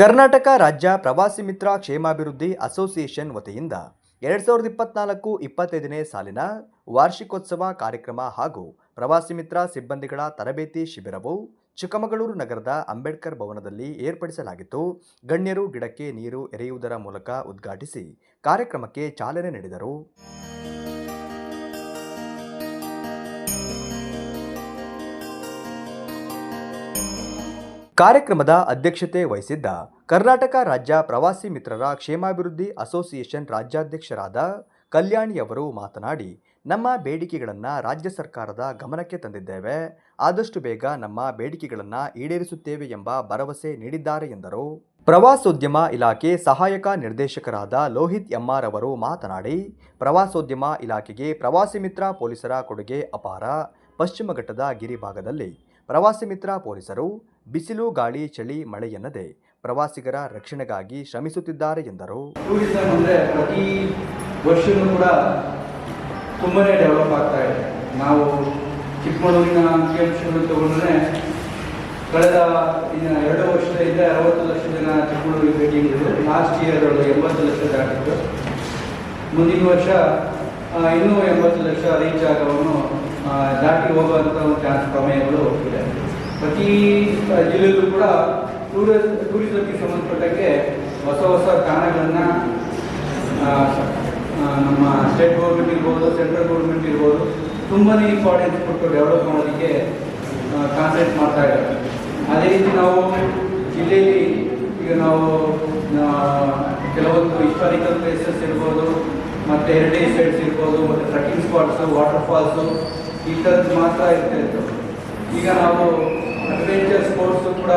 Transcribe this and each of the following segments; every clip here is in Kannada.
ಕರ್ನಾಟಕ ರಾಜ್ಯ ಪ್ರವಾಸಿ ಮಿತ್ರ ಕ್ಷೇಮಾಭಿವೃದ್ಧಿ ಅಸೋಸಿಯೇಷನ್ ವತಿಯಿಂದ ಎರಡ್ ಸಾವಿರದ ಇಪ್ಪತ್ನಾಲ್ಕು ಇಪ್ಪತ್ತೈದನೇ ಸಾಲಿನ ವಾರ್ಷಿಕೋತ್ಸವ ಕಾರ್ಯಕ್ರಮ ಹಾಗೂ ಪ್ರವಾಸಿ ಮಿತ್ರ ಸಿಬ್ಬಂದಿಗಳ ತರಬೇತಿ ಶಿಬಿರವು ಚಿಕ್ಕಮಗಳೂರು ನಗರದ ಅಂಬೇಡ್ಕರ್ ಭವನದಲ್ಲಿ ಏರ್ಪಡಿಸಲಾಗಿತ್ತು. ಗಣ್ಯರು ಗಿಡಕ್ಕೆ ನೀರು ಎರೆಯುವುದರ ಮೂಲಕ ಉದ್ಘಾಟಿಸಿ ಕಾರ್ಯಕ್ರಮಕ್ಕೆ ಚಾಲನೆ ನೀಡಿದರು. ಕಾರ್ಯಕ್ರಮದ ಅಧ್ಯಕ್ಷತೆ ವಹಿಸಿದ್ದ ಕರ್ನಾಟಕ ರಾಜ್ಯ ಪ್ರವಾಸಿ ಮಿತ್ರರ ಕ್ಷೇಮಾಭಿವೃದ್ಧಿ ಅಸೋಸಿಯೇಷನ್ ರಾಜ್ಯಾಧ್ಯಕ್ಷರಾದ ಕಲ್ಯಾಣಿಯವರು ಮಾತನಾಡಿ, ನಮ್ಮ ಬೇಡಿಕೆಗಳನ್ನು ರಾಜ್ಯ ಸರ್ಕಾರದ ಗಮನಕ್ಕೆ ತಂದಿದ್ದೇವೆ. ಆದಷ್ಟು ಬೇಗ ನಮ್ಮ ಬೇಡಿಕೆಗಳನ್ನು ಈಡೇರಿಸುತ್ತೇವೆ ಎಂಬ ಭರವಸೆ ನೀಡಿದ್ದಾರೆ ಎಂದರು. ಪ್ರವಾಸೋದ್ಯಮ ಇಲಾಖೆ ಸಹಾಯಕ ನಿರ್ದೇಶಕರಾದ ಲೋಹಿತ್ ಎಂಆರ್ ಅವರು ಮಾತನಾಡಿ, ಪ್ರವಾಸೋದ್ಯಮ ಇಲಾಖೆಗೆ ಪ್ರವಾಸಿ ಮಿತ್ರ ಪೊಲೀಸರ ಕೊಡುಗೆ ಅಪಾರ. ಪಶ್ಚಿಮ ಘಟ್ಟದ ಗಿರಿಭಾಗದಲ್ಲಿ ಪ್ರವಾಸಿ ಮಿತ್ರ ಪೊಲೀಸರು ಬಿಸಿಲು, ಗಾಳಿ, ಚಳಿ, ಮಳೆ ಎನ್ನದೆ ಪ್ರವಾಸಿಗರ ರಕ್ಷಣೆಗಾಗಿ ಶ್ರಮಿಸುತ್ತಿದ್ದಾರೆ ಎಂದರು. ಟೂರಿಸಂ ಅಂದರೆ ಪ್ರತಿ ವರ್ಷವೂ ಕೂಡ ತುಂಬಾ ಡೆವಲಪ್ ಆಗ್ತಾ ಇದೆ. ನಾವು ಚಿಕ್ಕಮಗಳೂರಿನ ಅಂಕಿಅಂಶಗಳು ತಗೊಂಡ್ರೆ ಕಳೆದ ಇನ್ನು ಎರಡು ವರ್ಷದಿಂದ ಅರವತ್ತು ಲಕ್ಷ ಜನ ಚಿಕ್ಕಮಗಳೂರಿಗೆ ಭೇಟಿ ನೀಡಿದ್ರು. ಲಾಸ್ಟ್ ಇಯರ್ ಎಂಬತ್ತು ಲಕ್ಷ ದಾಟಿತ್ತು. ಮುಂದಿನ ವರ್ಷ ಇನ್ನೂ ಎಂಬತ್ತು ಲಕ್ಷ ರೀಚ್ ಆಗೋವನ್ನು ದಾಟಿ ಹೋಗುವಂಥ ಒಂದು ಪ್ರಮೇಯಗಳು ಇದೆ. ಪ್ರತಿ ಜಿಲ್ಲೆಯಲ್ಲೂ ಕೂಡ ಟೂರಿಸ್ ಟೂರಿಸಮ್ಗೆ ಸಂಬಂಧಪಟ್ಟಕ್ಕೆ ಹೊಸ ಹೊಸ ತಾಣಗಳನ್ನು ನಮ್ಮ ಸ್ಟೇಟ್ ಗೌರ್ಮೆಂಟ್ ಇರ್ಬೋದು ಸೆಂಟ್ರಲ್ ಗೌರ್ಮೆಂಟ್ ಇರ್ಬೋದು ತುಂಬಾ ಇಂಪಾರ್ಟೆನ್ಸ್ ಕೊಟ್ಟು ಡೆವಲಪ್ ಮಾಡೋದಕ್ಕೆ ಕಾನ್ಸಂಟ್ರೇಟ್ ಮಾಡ್ತಾ ಇದ್ದಾರೆ. ಅದೇ ರೀತಿ ನಾವು ಜಿಲ್ಲೆಯಲ್ಲಿ ಈಗ ನಾವು ಕೆಲವೊಂದು ಹಿಸ್ಟಾರಿಕಲ್ ಪ್ಲೇಸಸ್ ಇರ್ಬೋದು, ಮತ್ತು ಹೆರಿಟೇಜ್ ಸೈಟ್ಸ್ ಇರ್ಬೋದು, ಮತ್ತು ಟ್ರಕ್ಕಿಂಗ್ ಸ್ಪಾಟ್ಸು ವಾಟರ್ ಫಾಲ್ಸು ಈ ಥರದ್ದು ಮಾತ್ರ ಇರ್ತಾ ಇತ್ತು ಈಗ ನಾವು ಅಡ್ವೆಂಚರ್ ಸ್ಪೋರ್ಟ್ಸು ಕೂಡ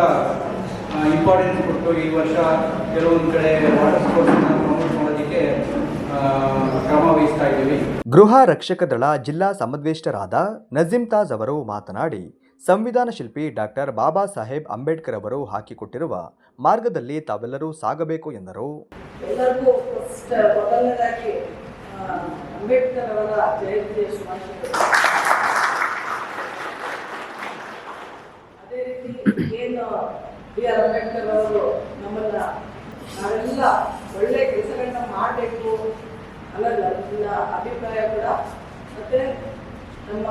ಇಂಪಾರ್ಟೆನ್ಸ್ ಕೊಟ್ಟು ಈ ವರ್ಷ ಕೆಲವೊಂದು ಕಡೆ ವಾಟರ್ ಸ್ಪೋರ್ಟ್ಸ್ ಪ್ರಮೋಟ್ ಮಾಡೋದಕ್ಕೆ ಕ್ರಮ ವಹಿಸ್ತಾ ಇದ್ದೀವಿ. ಗೃಹ ರಕ್ಷಕ ದಳ ಜಿಲ್ಲಾ ಸಮದ್ವೇಷ್ಟರಾದ ನಜೀಮ್ ತಾಜ್ ಅವರು ಮಾತನಾಡಿ ಸಂವಿಧಾನ ಶಿಲ್ಪಿ ಡಾಕ್ಟರ್ ಬಾಬಾ ಸಾಹೇಬ್ ಅಂಬೇಡ್ಕರ್ ಅವರು ಹಾಕಿಕೊಟ್ಟಿರುವ ಮಾರ್ಗದಲ್ಲಿ ತಾವೆಲ್ಲರೂ ಸಾಗಬೇಕು ಎಂದರು. ಎಲ್ಲರಿಗೂ ಫಸ್ಟ್ ಮೊದಲನೇದಾಗಿ ಅಂಬೇಡ್ಕರ್ ಅವರ ಜಯಂತಿಯ ಶುಭಾಶಯಗಳು ಅದೇ ರೀತಿ ಏನು ಬಿ ಆರ್ ಅಂಬೇಡ್ಕರ್ ಅವರು ನಮ್ಮನ್ನ ನಾವೆಲ್ಲ ಒಳ್ಳೆ ಕೆಲಸಗಳನ್ನ ಮಾಡಬೇಕು ಅನ್ನೋದು ನನ್ನ ಅಭಿಪ್ರಾಯ ಕೂಡ. ಮತ್ತೆ ನಮ್ಮ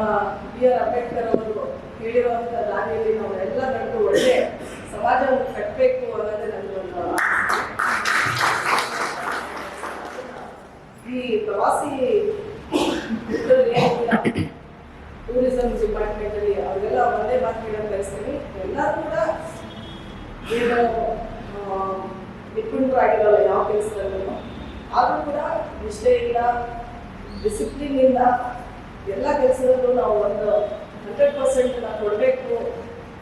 ಬಿ ಆರ್ ಅಂಬೇಡ್ಕರ್ ಅವರು ಹೇಳಿರುವಂಥ ದಾರಿಯಲ್ಲಿ ನಾವು ಎಲ್ಲ ನಡೆದು ಒಳ್ಳೆ ಸಮಾಜವನ್ನು ಕಟ್ಟಬೇಕು ಅನ್ನೋದೇ ನನ್ನದೊಂದು ಈ ಪ್ರವಾಸಿ ಟೂರಿಸಂ ಡಿಪಾರ್ಟ್ಮೆಂಟ್ ಅಲ್ಲಿ ಅವರೆಲ್ಲ ಒಂದೇ ಮಾತು ಹೇಳೋದು ಬಯಸ್ತೀನಿ ಎಲ್ಲರೂ ಕೂಡ ಏನು ಆ, ನಿಪುಣರಾಗಿರಲ್ಲ ಯಾವ ಕೆಲಸದಲ್ಲೂ ಆದರೂ ಕೂಡ ನಿಷ್ಠೆಯಿಂದ ಡಿಸಿಪ್ಲಿನ್ ಇಂದ ಎಲ್ಲ ಕೆಲಸದಲ್ಲೂ ನಾವು ಒಂದು ಹಂಡ್ರೆಡ್ ಪರ್ಸೆಂಟ್ ಕೊಡಬೇಕು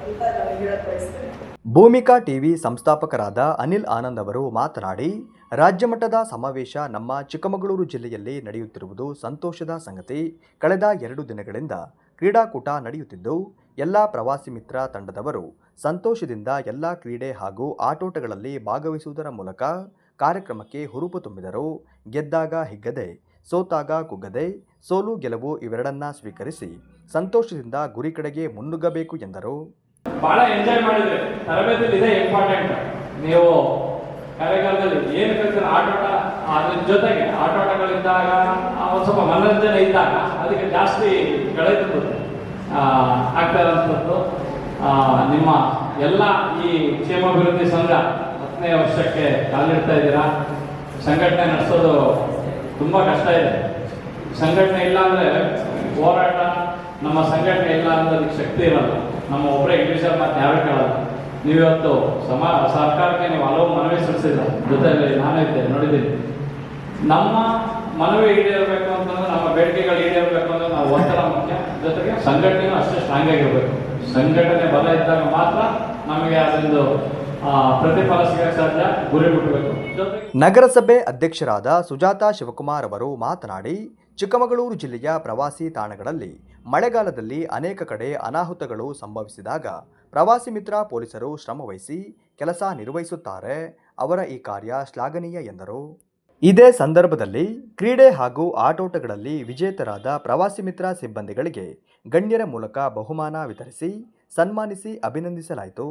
ಅಂತ ನಾನು ಹೇಳಕ್ ಬಯಸ್ತೇನೆ. ಭೂಮಿಕಾ ಟಿವಿ ಸಂಸ್ಥಾಪಕರಾದ ಅನಿಲ್ ಆನಂದ್ ಅವರು ಮಾತನಾಡಿ ರಾಜ್ಯ ಮಟ್ಟದ ಸಮಾವೇಶ ನಮ್ಮ ಚಿಕ್ಕಮಗಳೂರು ಜಿಲ್ಲೆಯಲ್ಲಿ ನಡೆಯುತ್ತಿರುವುದು ಸಂತೋಷದ ಸಂಗತಿ. ಕಳೆದ ಎರಡು ದಿನಗಳಿಂದ ಕ್ರೀಡಾಕೂಟ ನಡೆಯುತ್ತಿದ್ದು, ಎಲ್ಲ ಪ್ರವಾಸಿ ಮಿತ್ರ ತಂಡದವರು ಸಂತೋಷದಿಂದ ಎಲ್ಲ ಕ್ರೀಡೆ ಹಾಗೂ ಆಟೋಟಗಳಲ್ಲಿ ಭಾಗವಹಿಸುವುದರ ಮೂಲಕ ಕಾರ್ಯಕ್ರಮಕ್ಕೆ ಹುರುಪು ತುಂಬಿದರು. ಗೆದ್ದಾಗ ಹಿಗ್ಗದೆ, ಸೋತಾಗ ಕುಗ್ಗದೆ, ಸೋಲು ಗೆಲುವು ಇವೆರಡನ್ನ ಸ್ವೀಕರಿಸಿ ಸಂತೋಷದಿಂದ ಗುರಿ ಕಡೆಗೆ ಮುನ್ನುಗ್ಗಬೇಕು ಎಂದರು. ಬಹಳ ಎಂಜಾಯ್ ಮಾಡಿದ್ರೆ ತರಬೇತಿ ಇದೆ ಇಂಪಾರ್ಟೆಂಟ್ ನೀವು ಕಾರ್ಯಕಾಲದಲ್ಲಿ ಏನು ಆಟೋಟ? ಅದ್ರ ಜೊತೆಗೆ ಆಟೋಟಗಳಿದ್ದಾಗ ಒಂದ್ ಸ್ವಲ್ಪ ಮನರಂಜನೆ ಇದ್ದಾಗ ಅದಕ್ಕೆ ಜಾಸ್ತಿ ಗಳಿತು ಆಗ್ತಾ ಇರೋಂಥದ್ದು ಆ, ನಿಮ್ಮ ಎಲ್ಲ ಈ ಕ್ಷೇಮಾಭಿವೃದ್ಧಿ ಸಂಘ ಹತ್ತನೇ ವರ್ಷಕ್ಕೆ ಕಾಲಿಡ್ತಾ ಇದ್ದೀರಾ? ಸಂಘಟನೆ ನಡೆಸೋದು ತುಂಬ ಕಷ್ಟ ಇದೆ. ಸಂಘಟನೆ ಇಲ್ಲ ಅಂದ್ರೆ ಹೋರಾಟ ನಮ್ಮ ಸಂಘಟನೆ ಇಲ್ಲ ಅಂದ್ರೆ ಅದಕ್ಕೆ ಶಕ್ತಿ ಇರಲ್ಲ. ನಮ್ಮ ಒಬ್ಬರೇ ಇಂಡಿವಿಜುವಲ್ ಮತ್ತೆ ಯಾರು ಕೇಳಲ್ಲ. ನೀವಿವತ್ತು ಸಮ ಸರ್ಕಾರಕ್ಕೆ ನೀವು ಹಲವು ಮನವಿ ಸಲ್ಲಿಸಿಲ್ಲ ಜೊತೆಯಲ್ಲಿ ನಾನು ಇದ್ದೆ ನೋಡಿದ್ದೀನಿ. ನಮ್ಮ ಮನವಿ ಈಡೇರಬೇಕು ಅಂತಂದ್ರೆ ನಮ್ಮ ಬೇಡಿಕೆಗಳು ಈಡೇರಬೇಕು ಅಂದ್ರೆ ನಾವು ಒತ್ತಡ ಮುಖ್ಯ. ಜೊತೆಗೆ ಸಂಘಟನೆಯೂ ಅಷ್ಟೇ ಸ್ಟ್ರಾಂಗ್ ಆಗಿರಬೇಕು. ಸಂಘಟನೆ ಬಲ ಇದ್ದಾಗ ಮಾತ್ರ ನಮಗೆ ಅದೊಂದು ಪ್ರತಿಫಲ ಸಾಧ್ಯ, ಗುರಿ ನಗರಸಭೆ ಅಧ್ಯಕ್ಷರಾದ ಸುಜಾತಾ ಶಿವಕುಮಾರ್ ಅವರು ಮಾತನಾಡಿ, ಚಿಕ್ಕಮಗಳೂರು ಜಿಲ್ಲೆಯ ಪ್ರವಾಸಿ ತಾಣಗಳಲ್ಲಿ ಮಳೆಗಾಲದಲ್ಲಿ ಅನೇಕ ಕಡೆ ಅನಾಹುತಗಳು ಸಂಭವಿಸಿದಾಗ ಪ್ರವಾಸಿ ಮಿತ್ರ ಪೊಲೀಸರು ಶ್ರಮವಹಿಸಿ ಕೆಲಸ ನಿರ್ವಹಿಸುತ್ತಾರೆ. ಅವರ ಈ ಕಾರ್ಯ ಶ್ಲಾಘನೀಯ ಎಂದರು. ಇದೇ ಸಂದರ್ಭದಲ್ಲಿ ಕ್ರೀಡೆ ಹಾಗೂ ಆಟೋಟಗಳಲ್ಲಿ ವಿಜೇತರಾದ ಪ್ರವಾಸಿ ಮಿತ್ರ ಸಿಬ್ಬಂದಿಗಳಿಗೆ ಗಣ್ಯರ ಮೂಲಕ ಬಹುಮಾನ ವಿತರಿಸಿ ಸನ್ಮಾನಿಸಿ ಅಭಿನಂದಿಸಲಾಯಿತು.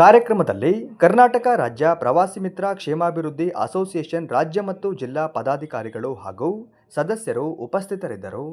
ಕಾರ್ಯಕ್ರಮದಲ್ಲಿ ಕರ್ನಾಟಕ ರಾಜ್ಯ ಪ್ರವಾಸಿ ಮಿತ್ರ ಕ್ಷೇಮಾಭಿವೃದ್ಧಿ ಅಸೋಸಿಯೇಷನ್ ರಾಜ್ಯ ಮತ್ತು ಜಿಲ್ಲಾ ಪದಾಧಿಕಾರಿಗಳು ಹಾಗೂ ಸದಸ್ಯರು ಉಪಸ್ಥಿತರಿದ್ದರು.